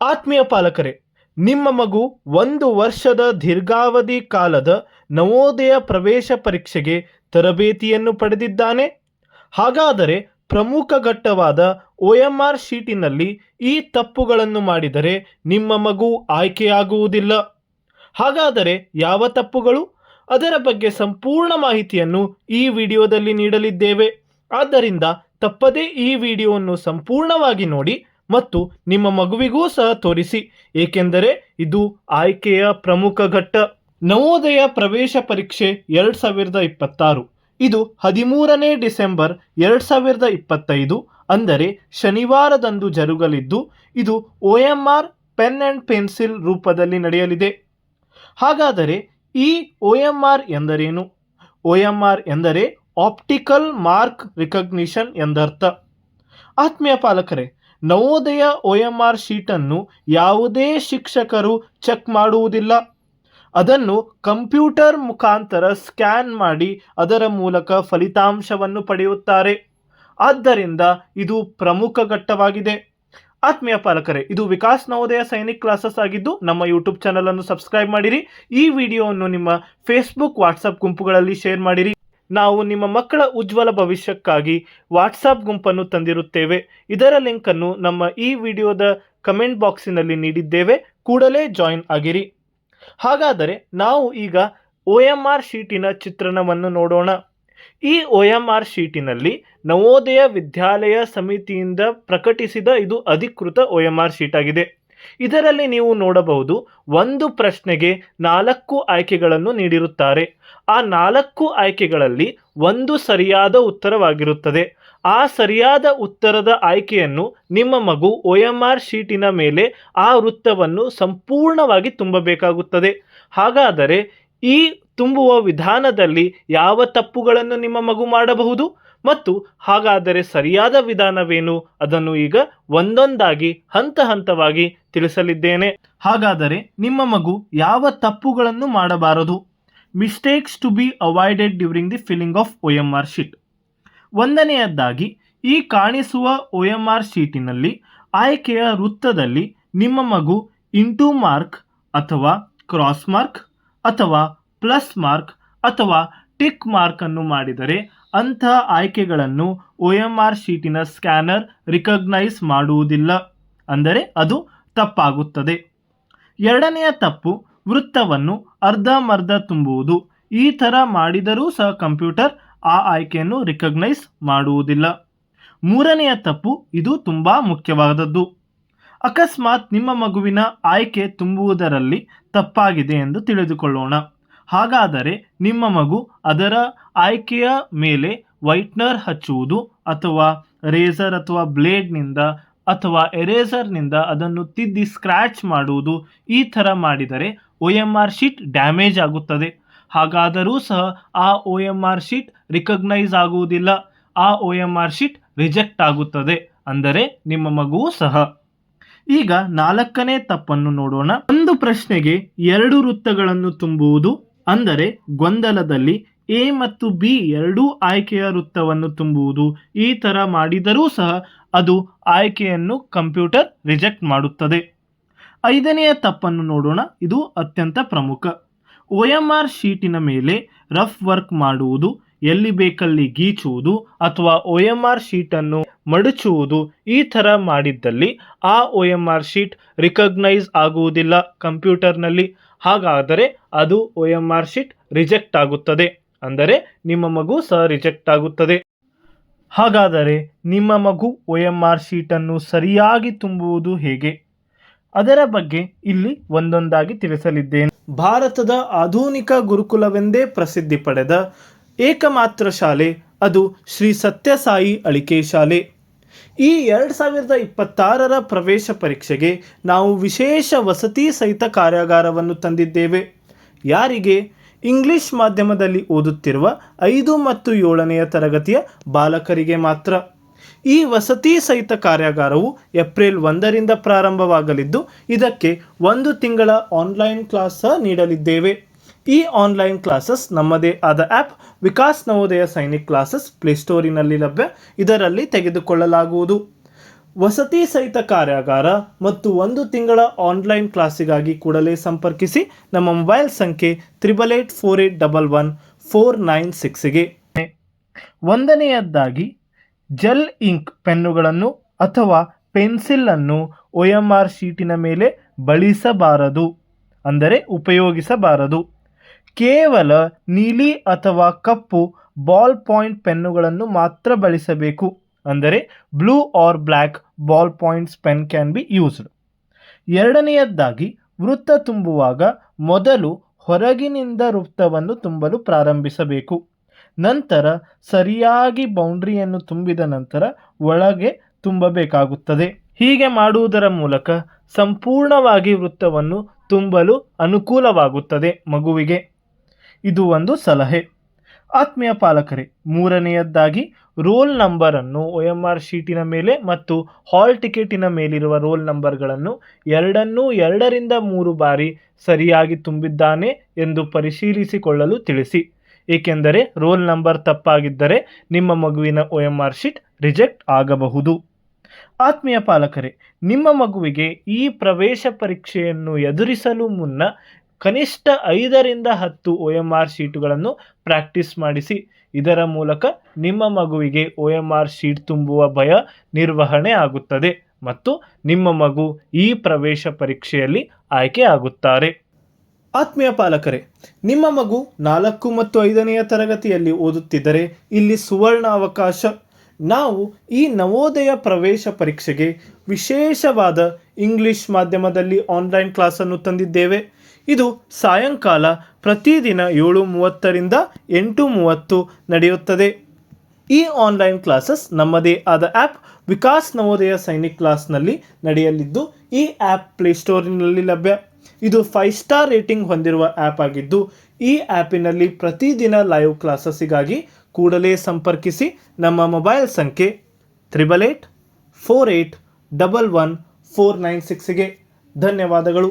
ಆತ್ಮೀಯ ಪಾಲಕರೇ, ನಿಮ್ಮ ಮಗು ಒಂದು ವರ್ಷದ ದೀರ್ಘಾವಧಿ ಕಾಲದ ನವೋದಯ ಪ್ರವೇಶ ಪರೀಕ್ಷೆಗೆ ತರಬೇತಿಯನ್ನು ಪಡೆದಿದ್ದಾನೆ. ಹಾಗಾದರೆ ಪ್ರಮುಖ ಘಟ್ಟವಾದ ಒ ಎಂ ಆರ್ ಶೀಟಿನಲ್ಲಿ ಈ ತಪ್ಪುಗಳನ್ನು ಮಾಡಿದರೆ ನಿಮ್ಮ ಮಗು ಆಯ್ಕೆಯಾಗುವುದಿಲ್ಲ. ಹಾಗಾದರೆ ಯಾವ ತಪ್ಪುಗಳು? ಅದರ ಬಗ್ಗೆ ಸಂಪೂರ್ಣ ಮಾಹಿತಿಯನ್ನು ಈ ವಿಡಿಯೋದಲ್ಲಿ ನೀಡಲಿದ್ದೇವೆ. ಆದ್ದರಿಂದ ತಪ್ಪದೇ ಈ ವಿಡಿಯೋವನ್ನು ಸಂಪೂರ್ಣವಾಗಿ ನೋಡಿ ಮತ್ತು ನಿಮ್ಮ ಮಗುವಿಗೂ ಸಹ ತೋರಿಸಿ, ಏಕೆಂದರೆ ಇದು ಆಯ್ಕೆಯ ಪ್ರಮುಖ ಘಟ್ಟ. ನವೋದಯ ಪ್ರವೇಶ ಪರೀಕ್ಷೆ ಎರಡು ಸಾವಿರದ ಇಪ್ಪತ್ತಾರು. ಇದು ಹದಿಮೂರನೇ ಡಿಸೆಂಬರ್ ಎರಡು ಸಾವಿರದ ಇಪ್ಪತ್ತೈದು, ಅಂದರೆ ಶನಿವಾರದಂದು ಜರುಗಲಿದ್ದು, ಇದು O M R pen and pencil ರೂಪದಲ್ಲಿ ನಡೆಯಲಿದೆ. ಹಾಗಾದರೆ ಈ ಒ ಎಂ ಆರ್ ಎಂದರೇನು? ಒ ಎಂ ಆರ್ ಎಂದರೆ ಆಪ್ಟಿಕಲ್ ಮಾರ್ಕ್ ರಿಕಗ್ನಿಷನ್ ಎಂದರ್ಥ. ಆತ್ಮೀಯ ಪಾಲಕರೇ ನವೋದಯ ಒ ಎಂ ಆರ್ ಶೀಟನ್ನು ಯಾವುದೇ ಶಿಕ್ಷಕರು ಚೆಕ್ ಮಾಡುವುದಿಲ್ಲ. ಅದನ್ನು ಕಂಪ್ಯೂಟರ್ ಮುಖಾಂತರ ಸ್ಕ್ಯಾನ್ ಮಾಡಿ ಅದರ ಮೂಲಕ ಫಲಿತಾಂಶವನ್ನು ಪಡೆಯುತ್ತಾರೆ. ಆದ್ದರಿಂದ ಇದು ಪ್ರಮುಖ ಘಟ್ಟವಾಗಿದೆ. ಆತ್ಮೀಯ ಪಾಲಕರೇ, ಇದು ವಿಕಾಸ್ ನವೋದಯ ಸೈನಿಕ್ ಕ್ಲಾಸಸ್ ಆಗಿದ್ದು ನಮ್ಮ ಯೂಟ್ಯೂಬ್ ಚಾನಲನ್ನು ಸಬ್ಸ್ಕ್ರೈಬ್ ಮಾಡಿರಿ. ಈ ವಿಡಿಯೋವನ್ನು ನಿಮ್ಮ ಫೇಸ್ಬುಕ್ ವಾಟ್ಸಪ್ ಗುಂಪುಗಳಲ್ಲಿ ಶೇರ್ ಮಾಡಿರಿ. ನಾವು ನಿಮ್ಮ ಮಕ್ಕಳ ಉಜ್ವಲ ಭವಿಷ್ಯಕ್ಕಾಗಿ ವಾಟ್ಸಾಪ್ ಗುಂಪನ್ನು ತಂದಿರುತ್ತೇವೆ. ಇದರ ಲಿಂಕನ್ನು ನಮ್ಮ ಈ ವಿಡಿಯೋದ ಕಮೆಂಟ್ ಬಾಕ್ಸಿನಲ್ಲಿ ನೀಡಿದ್ದೇವೆ. ಕೂಡಲೇ ಜಾಯಿನ್ ಆಗಿರಿ. ಹಾಗಾದರೆ ನಾವು ಈಗ ಒ ಎಂ ಆರ್ ಶೀಟಿನ ಚಿತ್ರಣವನ್ನು ನೋಡೋಣ. ಈ ಒ ಎಂ ಆರ್ ಶೀಟಿನಲ್ಲಿ ನವೋದಯ ವಿದ್ಯಾಲಯ ಸಮಿತಿಯಿಂದ ಪ್ರಕಟಿಸಿದ ಇದು ಅಧಿಕೃತ ಒ ಎಂ ಆರ್ ಶೀಟ್ ಆಗಿದೆ. ಇದರಲ್ಲಿ ನೀವು ನೋಡಬಹುದು ಒಂದು ಪ್ರಶ್ನೆಗೆ ನಾಲ್ಕು ಆಯ್ಕೆಗಳನ್ನು ನೀಡಿರುತ್ತಾರೆ. ಆ ನಾಲ್ಕು ಆಯ್ಕೆಗಳಲ್ಲಿ ಒಂದು ಸರಿಯಾದ ಉತ್ತರವಾಗಿರುತ್ತದೆ. ಆ ಸರಿಯಾದ ಉತ್ತರದ ಆಯ್ಕೆಯನ್ನು ನಿಮ್ಮ ಮಗು ಒ ಎಂ ಆರ್ ಶೀಟಿನ ಮೇಲೆ ಆ ವೃತ್ತವನ್ನು ಸಂಪೂರ್ಣವಾಗಿ ತುಂಬಬೇಕಾಗುತ್ತದೆ. ಹಾಗಾದರೆ ಈ ತುಂಬುವ ವಿಧಾನದಲ್ಲಿ ಯಾವ ತಪ್ಪುಗಳನ್ನು ನಿಮ್ಮ ಮಗು ಮಾಡಬಹುದು? ಮತ್ತು ಹಾಗಾದರೆ ಸರಿಯಾದ ವಿಧಾನವೇನು? ಅದನ್ನು ಈಗ ಒಂದೊಂದಾಗಿ ಹಂತ ಹಂತವಾಗಿ ತಿಳಿಸಲಿದ್ದೇನೆ. ಹಾಗಾದರೆ ನಿಮ್ಮ ಮಗು ಯಾವ ತಪ್ಪುಗಳನ್ನು ಮಾಡಬಾರದು? Mistakes to be avoided during the filling of O M R sheet ಒಂದನೆಯದ್ದಾಗಿ, ಈ ಕಾಣಿಸುವ ಒ ಎಂ ಆರ್ ಶೀಟಿನಲ್ಲಿ ಆಯ್ಕೆಯ ವೃತ್ತದಲ್ಲಿ ನಿಮ್ಮ ಮಗು ಇಂಟು ಮಾರ್ಕ್ ಅಥವಾ ಕ್ರಾಸ್ ಮಾರ್ಕ್ ಅಥವಾ ಪ್ಲಸ್ ಮಾರ್ಕ್ ಅಥವಾ ಟಿಕ್ ಮಾರ್ಕ್ ಅನ್ನು ಮಾಡಿದರೆ ಅಂತಹ ಆಯ್ಕೆಗಳನ್ನು ಒ ಎಂ ಆರ್ ಶೀಟಿನ ಸ್ಕ್ಯಾನರ್ ರಿಕಗ್ನೈಸ್ ಮಾಡುವುದಿಲ್ಲ. ಅಂದರೆ ಅದು ತಪ್ಪಾಗುತ್ತದೆ. ಎರಡನೆಯ ತಪ್ಪು, ವೃತ್ತವನ್ನು ಅರ್ಧಮರ್ಧ ತುಂಬುವುದು. ಈ ಥರ ಮಾಡಿದರೂ ಸಹ ಕಂಪ್ಯೂಟರ್ ಆ ಆಯ್ಕೆಯನ್ನು ರಿಕಗ್ನೈಸ್ ಮಾಡುವುದಿಲ್ಲ. ಮೂರನೆಯ ತಪ್ಪು, ಇದು ತುಂಬ ಮುಖ್ಯವಾದದ್ದು. ಅಕಸ್ಮಾತ್ ನಿಮ್ಮ ಮಗುವಿನ ಆಯ್ಕೆ ತುಂಬುವುದರಲ್ಲಿ ತಪ್ಪಾಗಿದೆ ಎಂದು ತಿಳಿದುಕೊಳ್ಳೋಣ. ಹಾಗಾದರೆ ನಿಮ್ಮ ಮಗು ಅದರ ಆಯ್ಕೆಯ ಮೇಲೆ ವೈಟ್ನರ್ ಹಚ್ಚುವುದು ಅಥವಾ ರೇಸರ್ ಅಥವಾ ಬ್ಲೇಡ್ನಿಂದ ಅಥವಾ ಎರೇಸರ್ನಿಂದ ಅದನ್ನು ತಿದ್ದಿ ಸ್ಕ್ರ್ಯಾಚ್ ಮಾಡುವುದು ಈ ಥರ ಮಾಡಿದರೆ O M R sheet damage ಆಗುತ್ತದೆ. ಹಾಗಾದರೂ ಸಹ ಆ O M R sheet recognise ಆಗುವುದಿಲ್ಲ. ಆ O M R sheet reject ಆಗುತ್ತದೆ. ಅಂದರೆ ನಿಮ್ಮ ಮಗುವು ಸಹ. ಈಗ ನಾಲ್ಕನೇ ತಪ್ಪನ್ನು ನೋಡೋಣ. ಒಂದು ಪ್ರಶ್ನೆಗೆ ಎರಡು ವೃತ್ತಗಳನ್ನು ತುಂಬುವುದು ಅಂದರೆ ಗೊಂದಲದಲ್ಲಿ ಎ ಮತ್ತು ಬಿ ಎರಡೂ ಆಯ್ಕೆಯ ವೃತ್ತವನ್ನು ತುಂಬುವುದು ಈ ಥರ ಮಾಡಿದರೂ ಸಹ ಅದು ಆಯ್ಕೆಯನ್ನು ಕಂಪ್ಯೂಟರ್ ರಿಜೆಕ್ಟ್ ಮಾಡುತ್ತದೆ. ಐದನೆಯ ತಪ್ಪನ್ನು ನೋಡೋಣ. ಇದು ಅತ್ಯಂತ ಪ್ರಮುಖ. ಒ ಎಂ ಆರ್ ಶೀಟಿನ ಮೇಲೆ ರಫ್ ವರ್ಕ್ ಮಾಡುವುದು, ಎಲ್ಲಿ ಬೇಕಲ್ಲಿ ಗೀಚುವುದು ಅಥವಾ ಒ ಎಂ ಆರ್ ಶೀಟನ್ನು ಮಡಚುವುದು ಈ ಥರ ಮಾಡಿದ್ದಲ್ಲಿ ಆ O M R sheet recognise ಆಗುವುದಿಲ್ಲ ಕಂಪ್ಯೂಟರ್ನಲ್ಲಿ. ಹಾಗಾದರೆ ಅದು O M R sheet reject ಆಗುತ್ತದೆ. ಅಂದರೆ ನಿಮ್ಮ ಮಗು ಸಹ ರಿಜೆಕ್ಟ್ ಆಗುತ್ತದೆ. ಹಾಗಾದರೆ ನಿಮ್ಮ ಮಗು ಒ ಎಂ ಆರ್ ಶೀಟನ್ನು ಸರಿಯಾಗಿ ತುಂಬುವುದು ಹೇಗೆ? ಅದರ ಬಗ್ಗೆ ಇಲ್ಲಿ ಒಂದೊಂದಾಗಿ ತಿಳಿಸಲಿದ್ದೇನೆ. ಭಾರತದ ಆಧುನಿಕ ಗುರುಕುಲವೆಂದೇ ಪ್ರಸಿದ್ಧಿ ಪಡೆದ ಏಕಮಾತ್ರ ಶಾಲೆ ಅದು ಶ್ರೀ ಸತ್ಯಸಾಯಿ ಅಳಿಕೆ ಶಾಲೆ. ಈ ಎರಡು ಸಾವಿರದ ಇಪ್ಪತ್ತಾರರ ಪ್ರವೇಶ ಪರೀಕ್ಷೆಗೆ ನಾವು ವಿಶೇಷ ವಸತಿ ಸಹಿತ ಕಾರ್ಯಾಗಾರವನ್ನು ತಂದಿದ್ದೇವೆ. ಯಾರಿಗೆ? ಇಂಗ್ಲಿಷ್ ಮಾಧ್ಯಮದಲ್ಲಿ ಓದುತ್ತಿರುವ ಐದು ಮತ್ತು ಏಳನೆಯ ತರಗತಿಯ ಬಾಲಕರಿಗೆ ಮಾತ್ರ. ಈ ವಸತಿ ಸಹಿತ ಕಾರ್ಯಾಗಾರವು ಏಪ್ರಿಲ್ ಒಂದರಿಂದ ಪ್ರಾರಂಭವಾಗಲಿದ್ದು, ಇದಕ್ಕೆ ಒಂದು ತಿಂಗಳ ಆನ್ಲೈನ್ ಕ್ಲಾಸ್ ಸಹ ನೀಡಲಿದ್ದೇವೆ. ಈ ಆನ್ಲೈನ್ ಕ್ಲಾಸಸ್ ನಮ್ಮದೇ ಆದ ಆ್ಯಪ್ ವಿಕಾಸ್ ನವೋದಯ ಸೈನಿಕ್ ಕ್ಲಾಸಸ್ ಪ್ಲೇಸ್ಟೋರಿನಲ್ಲಿ ಲಭ್ಯ. ಇದರಲ್ಲಿ ತೆಗೆದುಕೊಳ್ಳಲಾಗುವುದು. ವಸತಿ ಸಹಿತ ಕಾರ್ಯಾಗಾರ ಮತ್ತು ಒಂದು ತಿಂಗಳ ಆನ್ಲೈನ್ ಕ್ಲಾಸಿಗಾಗಿ ಕೂಡಲೇ ಸಂಪರ್ಕಿಸಿ. ನಮ್ಮ ಮೊಬೈಲ್ ಸಂಖ್ಯೆ triple eight four eight double one four nine ಸಿಕ್ಸ್ಗೆ ಒಂದನೆಯದ್ದಾಗಿ ಜೆಲ್ ಇಂಕ್ ಪೆನ್ನುಗಳನ್ನು ಅಥವಾ ಪೆನ್ಸಿಲನ್ನು ಒ ಎಂ ಆರ್ ಶೀಟಿನ ಮೇಲೆ ಬಳಸಬಾರದು. ಅಂದರೆ ಉಪಯೋಗಿಸಬಾರದು. ಕೇವಲ ನೀಲಿ ಅಥವಾ ಕಪ್ಪು ಬಾಲ್ ಪಾಯಿಂಟ್ ಪೆನ್ನುಗಳನ್ನು ಮಾತ್ರ ಬಳಸಬೇಕು. ಅಂದರೆ blue or black ball points pen can be used ಎರಡನೆಯದ್ದಾಗಿ, ವೃತ್ತ ತುಂಬುವಾಗ ಮೊದಲು ಹೊರಗಿನಿಂದ ವೃತ್ತವನ್ನು ತುಂಬಲು ಪ್ರಾರಂಭಿಸಬೇಕು. ನಂತರ ಸರಿಯಾಗಿ ಬೌಂಡ್ರಿಯನ್ನು ತುಂಬಿದ ನಂತರ ಒಳಗೆ ತುಂಬಬೇಕಾಗುತ್ತದೆ. ಹೀಗೆ ಮಾಡುವುದರ ಮೂಲಕ ಸಂಪೂರ್ಣವಾಗಿ ವೃತ್ತವನ್ನು ತುಂಬಲು ಅನುಕೂಲವಾಗುತ್ತದೆ ಮಗುವಿಗೆ. ಇದು ಒಂದು ಸಲಹೆ. ಆತ್ಮೀಯ ಪಾಲಕರೇ, ಮೂರನೆಯದ್ದಾಗಿ ರೋಲ್ ನಂಬರನ್ನು ಒ ಎಂ ಆರ್ ಶೀಟಿನ ಮೇಲೆ ಮತ್ತು ಹಾಲ್ ಟಿಕೆಟಿನ ಮೇಲಿರುವ ರೋಲ್ ನಂಬರ್ಗಳನ್ನು ಎರಡನ್ನೂ ಎರಡರಿಂದ ಮೂರು ಬಾರಿ ಸರಿಯಾಗಿ ತುಂಬಿದ್ದಾನೆ ಎಂದು ಪರಿಶೀಲಿಸಿಕೊಳ್ಳಲು ತಿಳಿಸಿ. ಏಕೆಂದರೆ ರೋಲ್ ನಂಬರ್ ತಪ್ಪಾಗಿದ್ದರೆ ನಿಮ್ಮ ಮಗುವಿನ O M R sheet reject ಆಗಬಹುದು. ಆತ್ಮೀಯ ಪಾಲಕರೇ, ನಿಮ್ಮ ಮಗುವಿಗೆ ಈ ಪ್ರವೇಶ ಪರೀಕ್ಷೆಯನ್ನು ಎದುರಿಸಲು ಮುನ್ನ ಕನಿಷ್ಠ ಐದರಿಂದ ಹತ್ತು ಒ ಎಂ ಆರ್ ಶೀಟುಗಳನ್ನು ಪ್ರಾಕ್ಟೀಸ್ ಮಾಡಿಸಿ. ಇದರ ಮೂಲಕ ನಿಮ್ಮ ಮಗುವಿಗೆ ಒ ಎಂ ಆರ್ ಶೀಟ್ ತುಂಬುವ ಭಯ ನಿರ್ವಹಣೆ ಆಗುತ್ತದೆ ಮತ್ತು ನಿಮ್ಮ ಮಗು ಈ ಪ್ರವೇಶ ಪರೀಕ್ಷೆಯಲ್ಲಿ ಆಯ್ಕೆ ಆಗುತ್ತಾರೆ. ಆತ್ಮೀಯ ಪಾಲಕರೇ, ನಿಮ್ಮ ಮಗು ನಾಲ್ಕು ಮತ್ತು ಐದನೆಯ ತರಗತಿಯಲ್ಲಿ ಓದುತ್ತಿದ್ದರೆ ಇಲ್ಲಿ ಸುವರ್ಣ ಅವಕಾಶ ನಾವು ಈ ನವೋದಯ ಪ್ರವೇಶ ಪರೀಕ್ಷೆಗೆ ವಿಶೇಷವಾದ ಇಂಗ್ಲಿಷ್ ಮಾಧ್ಯಮದಲ್ಲಿ ಆನ್ಲೈನ್ ಕ್ಲಾಸನ್ನು ತಂದಿದ್ದೇವೆ. ಇದು ಸಾಯಂಕಾಲ ಪ್ರತಿದಿನ ಏಳು ಮೂವತ್ತರಿಂದ ಎಂಟು ಮೂವತ್ತು ನಡೆಯುತ್ತದೆ. ಈ ಆನ್ಲೈನ್ ಕ್ಲಾಸಸ್ ನಮ್ಮದೇ ಆದ ಆ್ಯಪ್ ವಿಕಾಸ್ ನವೋದಯ ಸೈನಿಕ್ ಕ್ಲಾಸ್ನಲ್ಲಿ ನಡೆಯಲಿದ್ದು, ಈ ಆ್ಯಪ್ ಪ್ಲೇಸ್ಟೋರಿನಲ್ಲಿ ಲಭ್ಯ. ಇದು ಫೈವ್ ಸ್ಟಾರ್ ರೇಟಿಂಗ್ ಹೊಂದಿರುವ ಆ್ಯಪ್ ಆಗಿದ್ದು, ಈ ಆ್ಯಪಿನಲ್ಲಿ ಪ್ರತಿದಿನ ಲೈವ್ ಕ್ಲಾಸಸ್ಸಿಗಾಗಿ ಕೂಡಲೇ ಸಂಪರ್ಕಿಸಿ ನಮ್ಮ ಮೊಬೈಲ್ ಸಂಖ್ಯೆ triple eight four eight double one four nine ಸಿಕ್ಸ್ಗೆ ಧನ್ಯವಾದಗಳು.